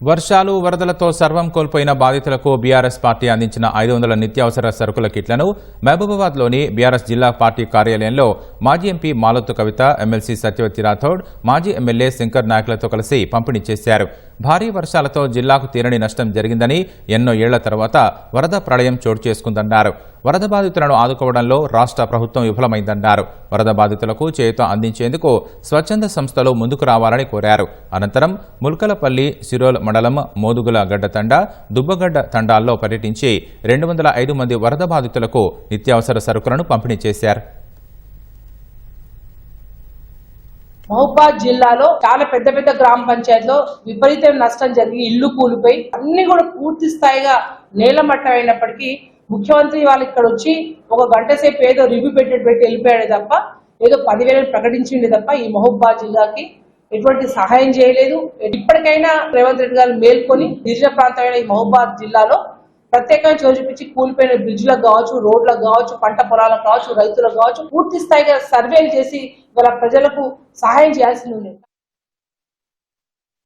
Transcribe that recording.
వర్షాలు వరదలతో సర్వం కోల్పోయిన బాధితులకు బీఆర్ఎస్ పార్టీ అందించిన ఐదు వందల నిత్యావసర సరుకుల కిట్లను మహబూబాబాద్లోని బీఆర్ఎస్ జిల్లా పార్టీ కార్యాలయంలో మాజీ ఎంపీ మాలత్తు కవిత ఎమ్మెల్సీ సత్యవతి రాథోడ్ మాజీ ఎమ్మెల్యే శంకర్ నాయకులతో కలిసి పంపిణీ చేశారు. భారీ వర్షాలతో జిల్లాకు తీరని నష్టం జరిగిందని ఎన్నో ఏళ్ళ తర్వాత వరద ప్రళయం చోటు చేసుకుందన్నారు. వరద బాధితులను ఆదుకోవడంలో రాష్ట్ర ప్రభుత్వం విఫలమైందన్నారు. వరద బాధితులకు చేయూత అందించేందుకు స్వచ్ఛంద సంస్థలు ముందుకు రావాలని కోరారు. అనంతరం ముల్కలపల్లి సిరోల్ మండలం మోదుగుల గడ్డ తండ దుబ్బగడ్డ తండాల్లో పర్యటించి రెండు వందల ఐదు మంది వరద బాధితులకు నిత్యావసర సరుకులను పంపిణీ చేశారు. మహబాద్ జిల్లాలో చాలా పెద్ద పెద్ద గ్రామ పంచాయతీలో విపరీతమైన నష్టం జరిగి ఇల్లు కూలిపోయి అన్ని కూడా పూర్తి స్థాయిగా నేలమట్టం అయినప్పటికీ ముఖ్యమంత్రి వాళ్ళు ఇక్కడ వచ్చి ఒక గంట సేపు ఏదో రివ్యూ పెట్టి పెట్టి వెళ్ళిపోయాడు తప్ప ఏదో పదివేలు ప్రకటించింది తప్ప ఈ మహబాద్ జిల్లాకి ఎటువంటి సహాయం చేయలేదు. ఇప్పటికైనా రేవంత్ రెడ్డి గారు మేల్కొని గిరిజన ప్రాంతమైన ఈ మహబాద్ జిల్లాలో ప్రత్యేకంగా చూపించి కూలిపోయిన బ్రిడ్జ్లకు కావచ్చు రోడ్లకు కావచ్చు పంట పొలాలకు కావచ్చు రైతులకు కావచ్చు పూర్తి స్థాయిగా సర్వేలు చేసి వాళ్ళ ప్రజలకు సహాయం చేయాల్సి ఉంది.